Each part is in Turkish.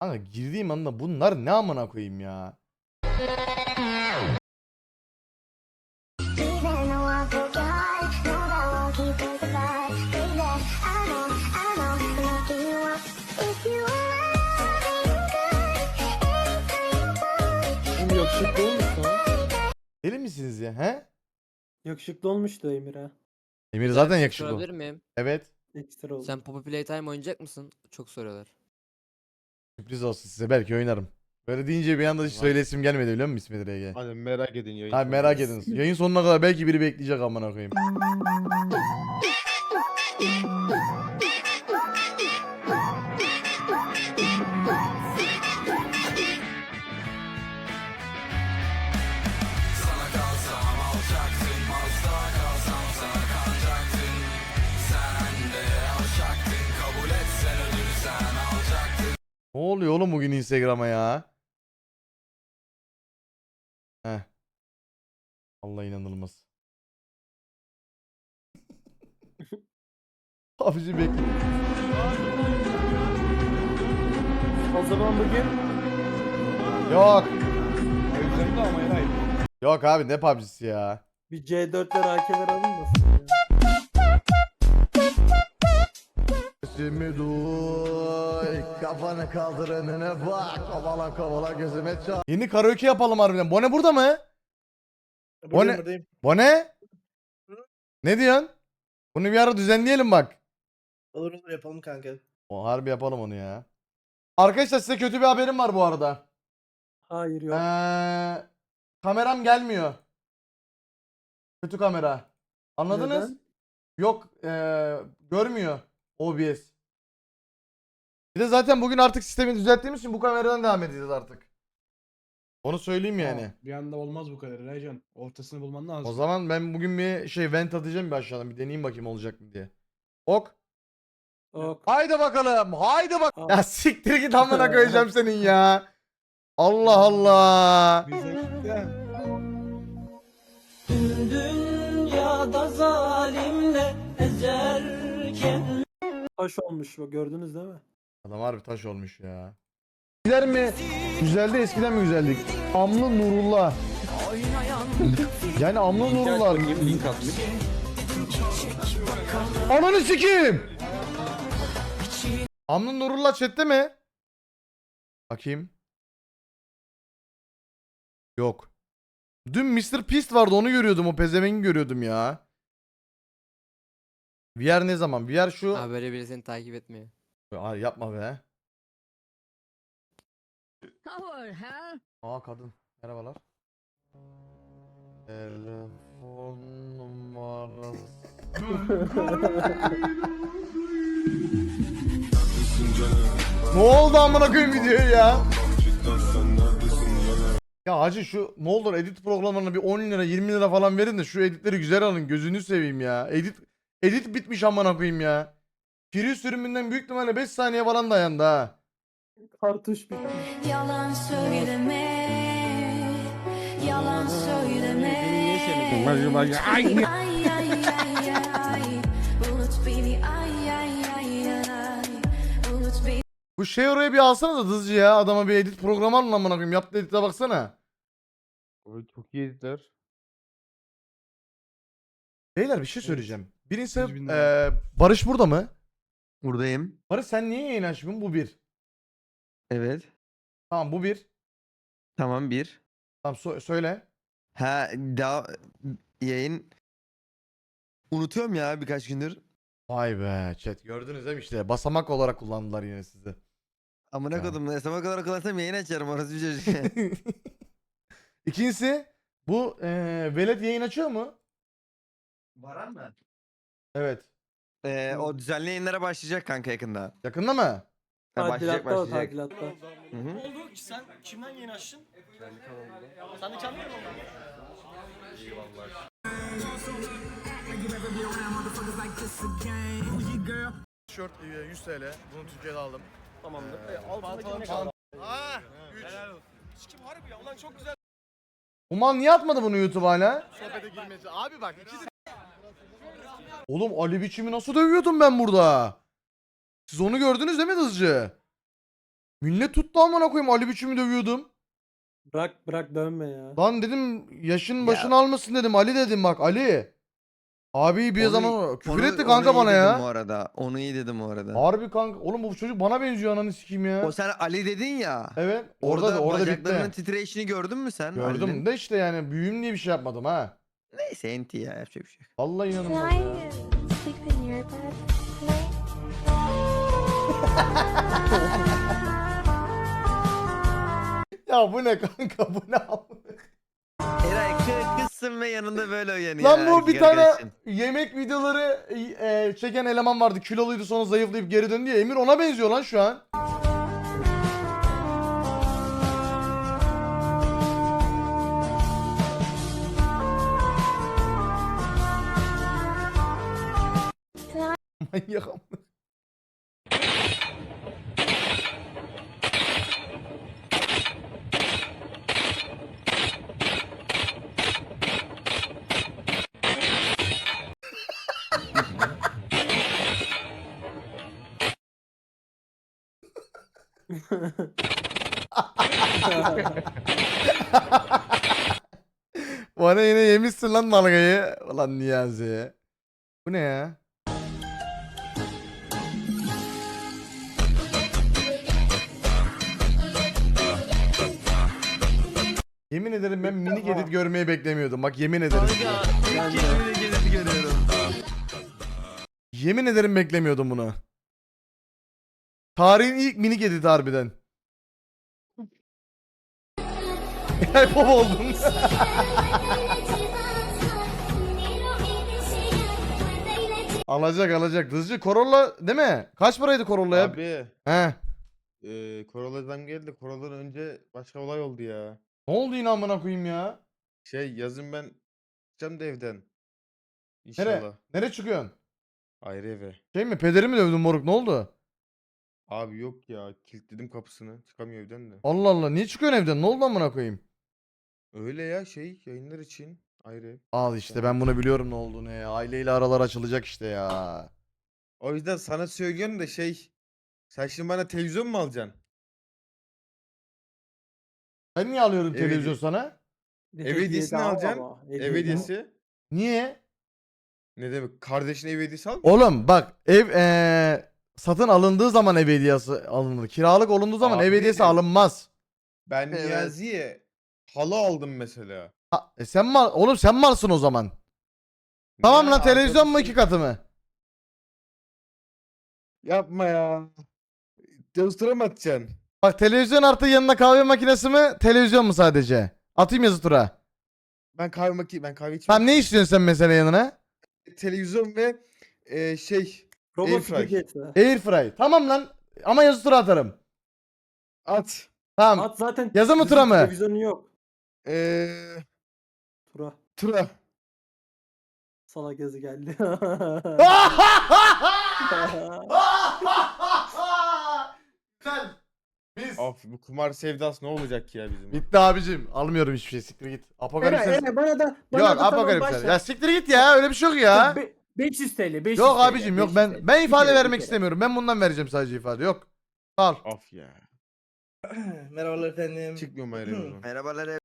Kanka girdiğim anda bunlar ne amına koyayım ya. Yakışıklı olmuş lan. Deli misiniz ya he? Yakışıklı olmuştu Emir ha. Emir zaten yakışıklı. Sorabilir miyim? Evet. Ekstra oldu. Sen Poppy Playtime oynayacak mısın? Çok soruyorlar. Sürpriz olsun size belki oynarım. Böyle deyince bir anda hiç Var. söylesim gelmedi biliyor musun İsmet Rege? Hadi merak edin yayın. Abi merak ediniz. Yayın sonuna kadar belki biri bekleyecek amına koyayım. oluyor oğlum bugün Instagram'a ya? Heh. Allah inanılmaz. Abici bekle. O zaman bugün Yok. Ama. Yok abi ne PUBG'si ya. bir C4'ler AK'ler alınmasın ya. Sesimi duy, kafanı kaldır önüne bak, kovala kovala gözüme çarp. Yeni karaoke yapalım harbiden. Bone burada mı? Buradayım ne? buradayım. Bone? Ne diyorsun? Bunu bir ara düzenleyelim bak. Olur olur yapalım kanka. O harbi yapalım onu ya. Arkadaşlar size kötü bir haberim var bu arada. Hayır yok. Ee, kameram gelmiyor. Kötü kamera. Anladınız? Neden? Yok ee, görmüyor OBS. Bir de zaten bugün artık sistemi düzelttiğimiz için bu kameradan devam edeceğiz artık. Onu söyleyeyim yani. Bir anda olmaz bu kadar Raycan. Ortasını bulman lazım. O zaman ben bugün bir şey vent atacağım bir aşağıdan bir deneyeyim bakayım olacak mı diye. Ok. Ok. Haydi bakalım. Haydi bak. Aa. Ya siktir git amına koyacağım senin ya. Allah Allah. Dünyada zalimle ezerken Taş olmuş bu gördünüz değil mi? Adam harbi taş olmuş ya. Güzel mi? Güzeldi eskiden mi güzeldik? Amlı Nurullah. Yani Amlı Nurullah. Ananı sikeyim. Amlı Nurullah chatte mi? Bakayım. Yok. Dün Mr. Beast vardı onu görüyordum o pezevengi görüyordum ya. VR ne zaman? VR şu... Abi böyle biri seni takip etmiyor. Ay yapma be. Aa kadın. Merhabalar. Telefon numarası. ne oldu amına koyayım videoyu ya? Ya hacı şu ne olur edit programlarına bir 10 lira 20 lira falan verin de şu editleri güzel alın gözünü seveyim ya. Edit edit bitmiş amına koyayım ya. Free sürümünden büyük ihtimalle 5 saniye falan dayandı ha. Kartuş bitmiş. Yalan söyleme. Yalan söyleme. Ay ay ay ay. Beni ay ay ay ay. Bulut beni. Bu şey oraya bir alsana da hızlıca ya. Adama bir edit programı alın amına koyayım. Yaptığı edite baksana. Abi çok iyi editler. Beyler bir şey söyleyeceğim. Bin lira. eee, Barış burada mı? Buradayım. Barış sen niye yayın açmıyorsun? Bu bir. Evet. Tamam bu bir. Tamam bir. Tamam so- söyle. Ha daha yayın unutuyorum ya birkaç gündür. Vay be chat gördünüz değil mi işte basamak olarak kullandılar yine sizi. Amına Ya. kodum ne sabah kadar kullansam yayın açarım orası bir çocuk. İkincisi bu eee Velet yayın açıyor mu? Varan mı? Evet. Ee, o düzenli yayınlara başlayacak kanka yakında. Yakında mı? Ha, başlayacak Tadilatta o başlayacak. tadilatta. Hı hı. oldu ki sen kimden yeni açtın? Sen de kendi kanalında. Tişört 100 TL. Bunu Türkiye'de aldım. Tamamdır. Ee, E, altındaki ne kadar? Ah! Helal olsun. Sikim harbi ya ulan çok güzel. Uman niye atmadı bunu YouTube hala? Sohbete girmesi. Abi bak ikisi Oğlum Ali biçimi nasıl dövüyordum ben burada? Siz onu gördünüz değil mi hızlıca? Millet tuttu amına koyayım Ali biçimi dövüyordum. Bırak bırak dönme ya. Lan dedim yaşın Ya. başını almasın dedim Ali dedim bak Ali. Abi bir Onu- zaman küfür etti kanka iyi bana dedim ya. Bu arada. Onu iyi dedim bu arada. Harbi kanka. Oğlum bu çocuk bana benziyor ananı sikeyim ya. O sen Ali dedin ya. Evet. Orada da orada bacaklarının bitti. titreşini gördün mü sen? Gördüm Ali'nin? de işte yani büyüğüm diye bir şey yapmadım ha. Neyse enti ya yapacak bir şey. yok. Vallahi Can inanılmaz I ya. sleep in your bed tonight? Ya bu ne kanka bu ne Eray kı- kızsın ve yanında böyle uyanıyor. Lan bu erkek bir tane arkadaşın. yemek videoları e, çeken eleman vardı. Kiloluydu sonra zayıflayıp geri döndü ya. Emir ona benziyor lan şu an. Manyak amına. Bana yine yemişsin lan dalgayı. Ulan Niyazi. Bu ne ya? Yemin ederim ben minik edit görmeyi beklemiyordum. Bak yemin ederim. Ben de. Kendimi gezip görüyorum. Yemin ederim beklemiyordum bunu. Tarihin ilk minik edit harbiden. Gel baba oldun. alacak alacak. Hızlıca Corolla değil mi? Kaç paraydı Corolla ya? Abi He. e, Corolla'dan geldi. Corolla'dan önce başka olay oldu ya. Ne oldu yine amına koyayım ya? Şey yazın ben çıkacağım da evden. Nere? İnşallah. Nereye çıkıyorsun? Ayrı eve. Şey mi? Pederi mi dövdün moruk? Ne oldu? Abi yok ya kilitledim kapısını. Çıkamıyor evden de. Allah Allah. Niye çıkıyorsun evden? Ne oldu amına koyayım? Öyle ya şey yayınlar için ayrı ev. Al işte ben bunu biliyorum ne olduğunu ya. Aileyle aralar açılacak işte ya. O yüzden sana söylüyorum da şey sen şimdi bana televizyon mu alacaksın? Ben niye alıyorum Ev televizyon sana? Ev hediyesini yedi al alacaksın. ama. Ev Hediye- hediyesi. Niye? Ne demek? Kardeşine ev hediyesi al. Oğlum bak ev eee, satın alındığı zaman ev hediyesi alınır. Kiralık olunduğu zaman ev Abi. hediyesi alınmaz. Ben Evet. Niyazi'ye halı aldım mesela. Ha, e sen mal oğlum sen malsın o zaman. Tamam Ne lan televizyon mu arkadaşım? iki katı mı? Yapma ya. Yazıtıra mı atacaksın? Bak televizyon artı yanına kahve makinesi mi? Televizyon mu sadece? Atayım yazı tura. Ben kahve maki ben kahve içmiyorum. Tamam ne istiyorsun sen mesela yanına? Televizyon ve e, şey Robot Airfry. süpürgesi. Airfry. Tamam lan. Ama yazı tura atarım. at. Tamam. At zaten. Yazı mı, tura mı? Televizyonu yok. Eee Tura. tura. Sana gezi geldi. Güzel. Biz. Of bu kumar sevdası ne olacak ya bizim? Bitti abicim. Almıyorum hiçbir şey. Siktir git. Apokalipse. Eray, Eray, bana da bana Yok da tamam apokalipse. başla. Ya siktir git ya. Öyle bir şey yok ya. Be- 500 TL. 500 Yok TL, abicim yok 500 ben TL. ben ifade vermek istemiyorum. Ben bundan vereceğim sadece ifade. Yok. Al. Of ya. Merhabalar efendim. Çıkmıyorum ayrı. Merhabalar.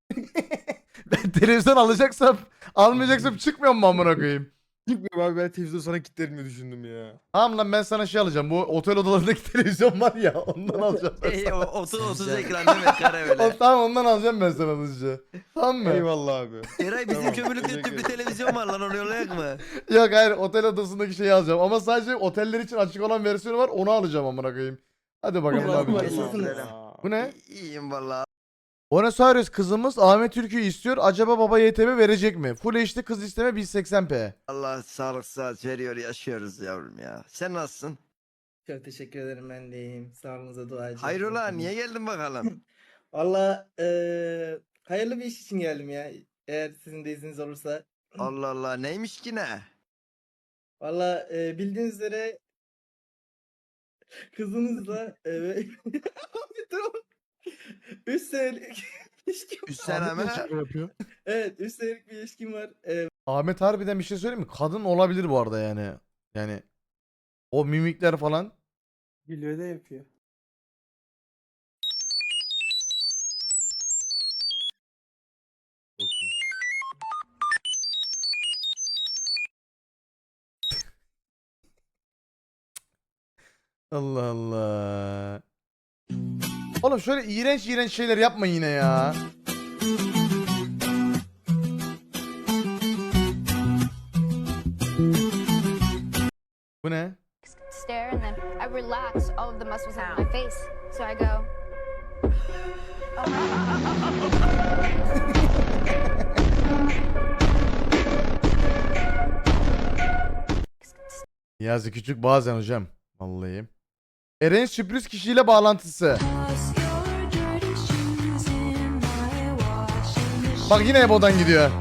Ben televizyon alacaksam almayacaksam çıkmıyorum mu amına koyayım? Çıkmıyorum abi ben televizyon sana kilitlerim diye düşündüm ya. Tamam lan ben sana şey alacağım. Bu otel odalarındaki televizyon var ya ondan alacağım. ben Ey, sana. o 30 30 ekran değil mi kare O, böyle. tamam ondan alacağım ben sana hızlıca. Tamam mı? Eyvallah abi. Eray bizim Tamam, kömürlükte teşekkür tüplü ederim. televizyon var lan onu yollayak mı? Yok hayır otel odasındaki şeyi alacağım. Ama sadece oteller için açık olan versiyonu var onu alacağım amına koyayım. Hadi bakalım Ulan? Bu ne? İyiyim valla. Onesaurus kızımız Ahmet Türk'ü istiyor. Acaba baba YTB verecek mi? Full HD kız isteme 1080p. Allah sağlık sıhhat veriyor yaşıyoruz yavrum ya. Sen nasılsın? Çok teşekkür ederim ben de iyiyim. Sağlığınıza duacıyım. Hayrola niye geldin bakalım? Valla eee hayırlı bir iş için geldim ya. Eğer sizin de izniniz olursa. Allah Allah neymiş ki ne? Valla eee, bildiğiniz üzere kızınızla eee 3 senelik ilişkim. Üç sene mi? yapıyor. Evet 3 senelik bir ilişkim var. Ee, Ahmet harbiden bir şey söyleyeyim mi? Kadın olabilir bu arada yani. Yani o mimikler falan. Gülüyor da yapıyor. Allah Allah. Oğlum şöyle iğrenç iğrenç şeyler yapma yine ya. Bu ne? Stare and then I relax all of the muscles in my face. So I go. Niyazi Küçük bazen hocam. Vallahi. Eren sürpriz kişiyle bağlantısı. Bak yine Ebo'dan gidiyor.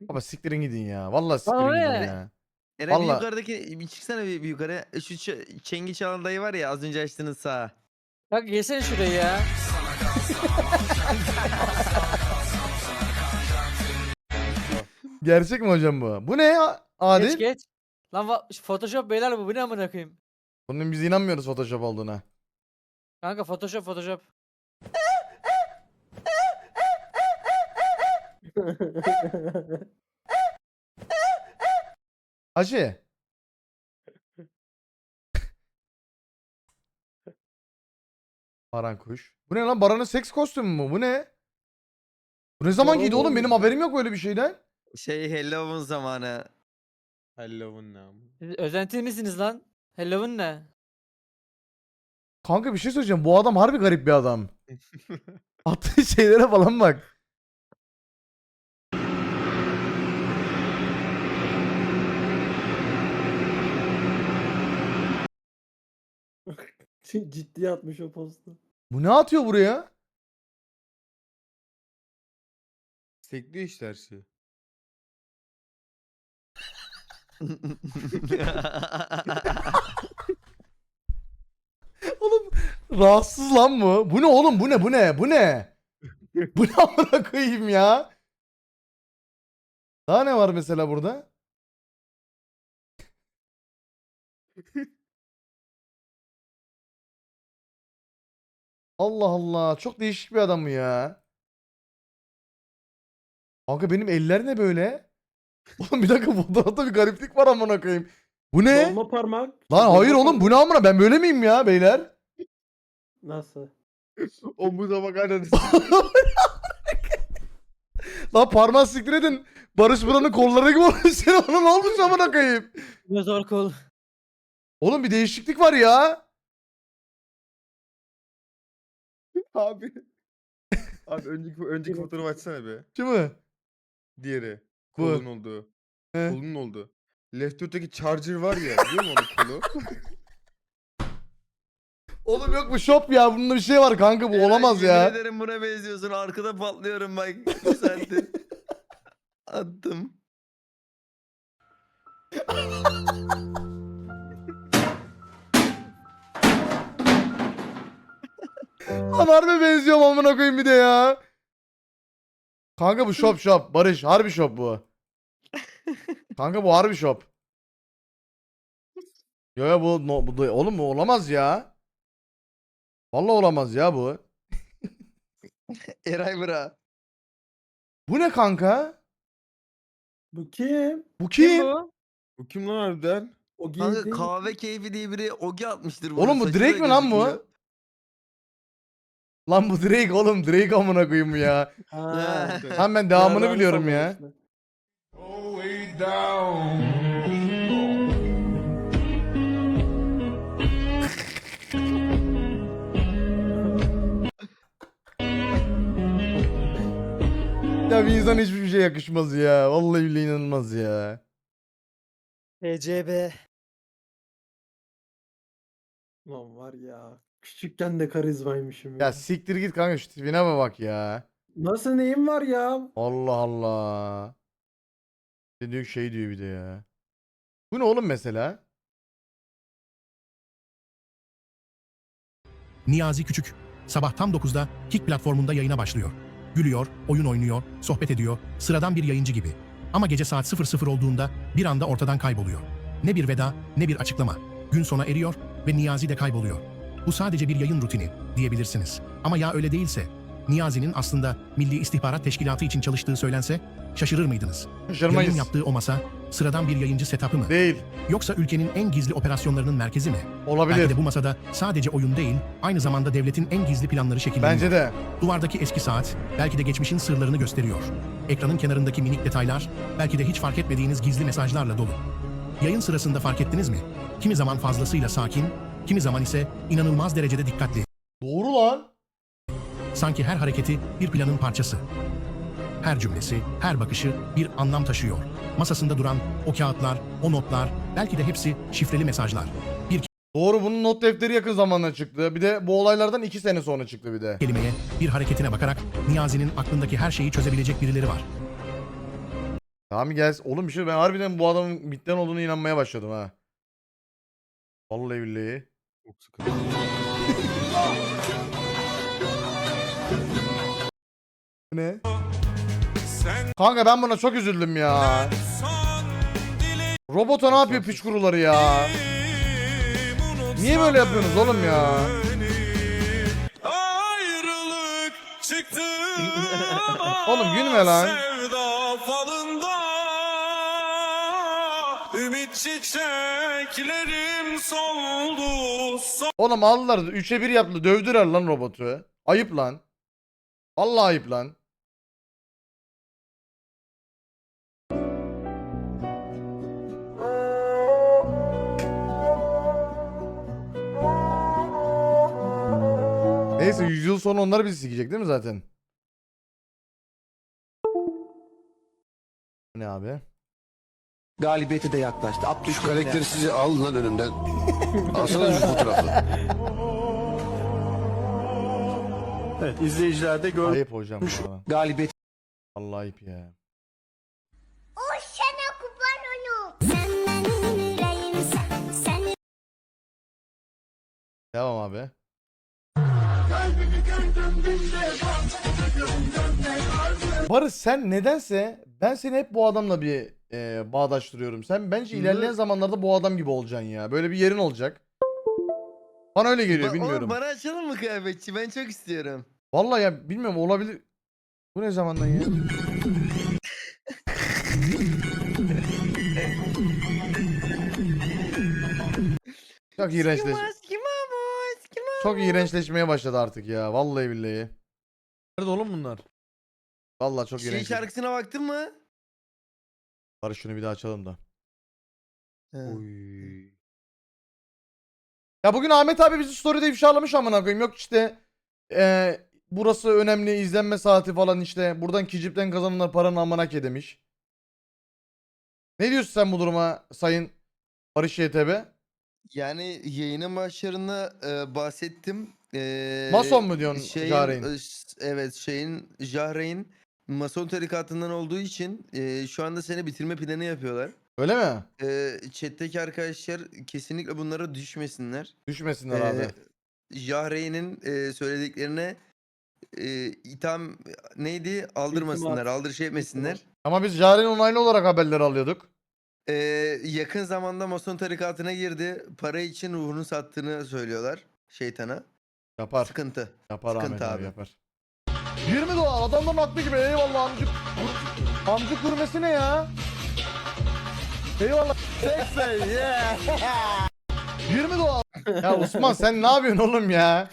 Baba siktirin gidin ya. Vallahi siktirin Bana gidin ya. Eray bir Vallahi- yukarıdaki bir çıksana bir, bir yukarı. Şu ç- çengi çalan dayı var ya az önce açtığınız sağ. Bak yesene şurayı ya. Gerçek mi hocam bu? Bu ne ya? Adil? Geç geç. Lan va- Photoshop beyler bu. Bu ne amına koyayım? Bunun biz inanmıyoruz Photoshop olduğuna. Kanka Photoshop Photoshop. Hacı. Baran kuş. Bu ne lan? Baran'ın seks kostümü mü? Bu ne? Bu ne zaman giydi oğlum? Benim haberim yok öyle bir şeyden. Şey Halloween zamanı. Halloween ne ama. Siz misiniz lan? Halloween ne? Kanka bir şey söyleyeceğim. Bu adam harbi garip bir adam. Attığı şeylere falan bak. Ciddiye atmış o postu. Bu ne atıyor buraya? Sekliyor işte her şeyi. Oğlum rahatsız lan bu. Bu ne oğlum? Bu ne? Bu ne? Bu ne? Bu ne amına koyayım ya? Daha ne var mesela burada? Allah Allah. Çok değişik bir adam bu ya. Kanka benim eller ne böyle? Oğlum bir dakika fotoğrafta bir gariplik var amına koyayım. Bu ne? Dolma parmak. Lan hayır oğlum bu ne amına ben böyle miyim ya beyler? Nasıl? Omuza bak aynen. Lan parmağı siktir edin. Barış Buran'ın kolları gibi olmuş senin ona ne olmuş amına koyayım? Ne zor kol. Oğlum bir değişiklik var ya. Abi. Abi önceki önceki fotoğrafı açsana be. Değil mi? Diğeri. Bu. Kolun oldu. He. Kolun oldu. Left Out'taki charger var ya. Biliyor musun onun kolu? Oğlum yok bu shop ya. Bunda bir şey var kanka bu Eray, olamaz yemin ya. ederim buna benziyorsun. Arkada patlıyorum bak. Bir saattir. Attım. Lan harbi benziyorum amına koyayım bir de ya. Kanka bu shop shop. Barış harbi shop bu. Kanka bu harbi shop. Yo ya bu, no, bu da- oğlum bu olamaz ya. Vallahi olamaz ya bu. Eray bra. Bu ne kanka? Bu kim? Bu kim? bu? Bu kim lan harbiden? O Kanka giydi. kahve keyfi diye biri ogi atmıştır. bunu, Oğlum bu saçı da Drake mi lan bu? gözükmüyor. Lan bu Drake oğlum Drake amına koyayım ya. Ha. Lan ben devamını biliyorum ya. Ya bir insan hiçbir şey yakışmaz ya. Vallahi billahi inanılmaz ya. TCB. Lan var ya. Küçükken de karizmaymışım ya. Ya siktir git kanka şu tipine mi bak ya. Nasıl neyim var ya? Allah Allah. Bir de diyor ki şey diyor bir de ya. Bu ne oğlum mesela? Niyazi Küçük. Sabah tam 9'da Kick platformunda yayına başlıyor. Gülüyor, oyun oynuyor, sohbet ediyor, sıradan bir yayıncı gibi. Ama gece saat 00 olduğunda bir anda ortadan kayboluyor. Ne bir veda, ne bir açıklama. Gün sona eriyor ve Niyazi de kayboluyor. Bu sadece bir yayın rutini diyebilirsiniz. Ama ya öyle değilse? Niyazi'nin aslında Milli İstihbarat Teşkilatı için çalıştığı söylense şaşırır mıydınız? Şaşırmayız. yaptığı o masa sıradan bir yayıncı setup'ı mı? Değil. Yoksa ülkenin en gizli operasyonlarının merkezi mi? Belki Olabilir. de bu masada sadece oyun değil, aynı zamanda devletin en gizli planları şekilleniyor. Bence de. Duvardaki eski saat belki de geçmişin sırlarını gösteriyor. Ekranın kenarındaki minik detaylar belki de hiç fark etmediğiniz gizli mesajlarla dolu. Yayın sırasında fark ettiniz mi? Kimi zaman fazlasıyla sakin, kimi zaman ise inanılmaz derecede dikkatli. Doğru lan. Sanki her hareketi bir planın parçası. Her cümlesi, her bakışı bir anlam taşıyor. Masasında duran o kağıtlar, o notlar, belki de hepsi şifreli mesajlar. Bir Doğru bunun not defteri yakın zamanda çıktı. Bir de bu olaylardan 2 sene sonra çıktı bir de. kelimeye, bir hareketine bakarak Niyazi'nin aklındaki her şeyi çözebilecek birileri var. Tamam gel. Oğlum bir şey ben harbiden bu adamın bitten olduğunu inanmaya başladım ha. Vallahi billahi. Çok sıkıntı. Ne? Kanka ben buna çok üzüldüm ya. Robota ne yapıyor piç kuruları ya? Niye böyle yapıyorsunuz oğlum ya? Ayrılık çıktı. Oğlum gülme lan. Sevda falında. Ümit çiçeklerim soldu. Sol- Oğlum aldılar 3'e 1 yaptı dövdüler lan robotu. Ayıp lan. Allah ayıp lan. Neyse 100 yıl sonra onlar bizi sikecek değil mi zaten? Ne abi? Galibiyeti de yaklaştı. Şu karakteri size alın lan önümden. Alsana şu fotoğrafı. Evet izleyiciler de gördü. Ayıp hocam. galibiyeti Allah ayıp ya. O sana kurban onu. Sen benim yüreğimsen. Sen Devam abi. Barış sen nedense ben seni hep bu adamla bir e, bağdaştırıyorum. Sen bence ilerleyen zamanlarda bu adam gibi olacaksın ya. Böyle bir yerin olacak. Bana öyle geliyor bilmiyorum. bana açalım mı kıyafetçi? Ben çok istiyorum. Vallahi ya bilmiyorum olabilir. Bu ne zamandan ya? Çok iğrençleş. Çok iğrençleşmeye başladı artık ya. Vallahi billahi. Nerede oğlum bunlar? Vallahi çok Şey iğrenç. şarkısına baktın mı? Barış şunu bir daha açalım da. He. Ya bugün Ahmet abi bizi story'de ifşalamış amına koyayım. Yok işte eee, burası önemli izlenme saati falan işte. Buradan kicipten kazanılan paranın amına ke demiş. Ne diyorsun sen bu duruma sayın Barış YTB? Yani yayının başlarında e, bahsettim. E, Mason mu diyorsun şeyin, Jahreyn? e, ş- Evet şeyin Jahreyn Mason tarikatından olduğu için e, şu anda seni bitirme planı yapıyorlar. Öyle mi? E, chat'teki arkadaşlar kesinlikle bunlara düşmesinler. Düşmesinler Ee, abi. Jahreyn'in e, söylediklerine e, itham neydi? Aldırmasınlar, İltimat. aldırış etmesinler. Ama biz Jaren onaylı olarak haberleri alıyorduk. Ee, yakın zamanda Mason tarikatına girdi. Para için ruhunu sattığını söylüyorlar şeytana. Yapar. Sıkıntı. Yapar Ahmet Sıkıntı abi. abi. yapar. 20 dolar adamların aklı gibi eyvallah amcık. Amcık kurmesi ne ya? Eyvallah. 80 yeah. 20 dolar. Ya Osman sen ne yapıyorsun oğlum ya?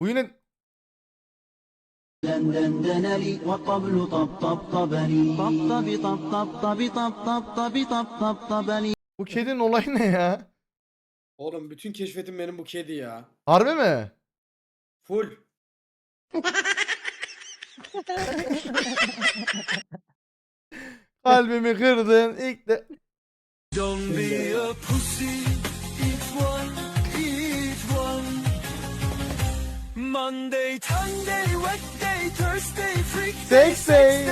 Bu yine دندنني والطبل طبطبطبني طبطبي طبطبطبي طبطبطبي طبطبطبني bu kedinin olayı ne ya? Oğlum bütün keşfetim benim bu kedi ya. Harbi mi? Full. Kalbimi kırdın ilk de. Don't be a pussy, eat one, eat one. Monday, Sunday, Wednesday, Thursday, freak day, Sex day.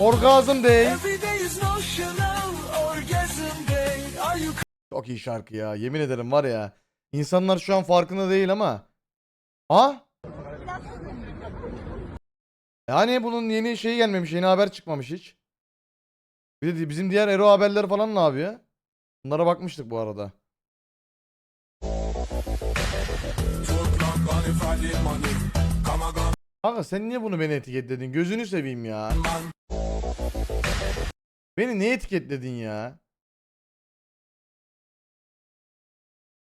Orgazm day. Every day is notional, orgasm day. Are you Çok iyi şarkı ya. Yemin ederim var ya. İnsanlar şu an farkında değil ama. Ha? Yani bunun yeni şeyi gelmemiş. Yeni haber çıkmamış hiç. Bir de bizim diğer Ero haberleri falan ne yapıyor? Bunlara bakmıştık bu arada. Kanka sen niye bunu beni etiketledin? Gözünü seveyim ya. Beni niye etiketledin ya?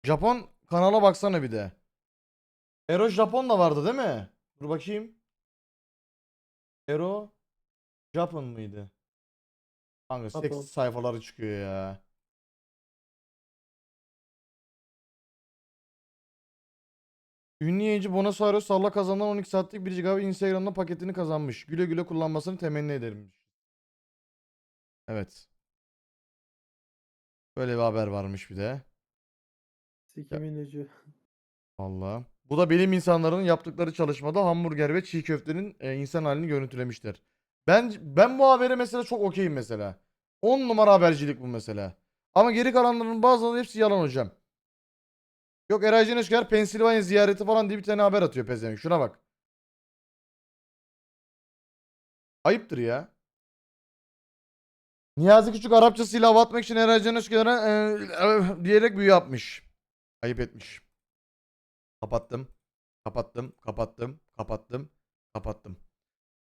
Japon kanala baksana bir de. Ero Japon da vardı değil mi? Dur bakayım. Ero Japon mıydı? Kanka seks Japon. sayfaları çıkıyor ya. Ünlü yayıncı Bonasaurus salla kazanan 12 saatlik 1 GB Instagram'da paketini kazanmış. Güle güle kullanmasını temenni ederim. Evet. Böyle bir haber varmış bir de. Sikimin ucu. Vallahi. Bu da bilim insanlarının yaptıkları çalışmada hamburger ve çiğ köftenin e, insan halini görüntülemişler. Ben ben bu habere mesela çok okeyim mesela. 10 numara habercilik bu mesela. Ama geri kalanların bazıları hepsi yalan hocam. Yok Eray Ceneşker Pensilvanya ziyareti falan diye bir tane haber atıyor pezevenk. Şuna bak. Ayıptır ya. Niyazi Küçük Arapçasıyla hava atmak için Eray Ceneşker'e e, diyerek büyü yapmış. Ayıp etmiş. Kapattım. Kapattım. Kapattım. Kapattım. Kapattım.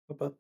Kapat.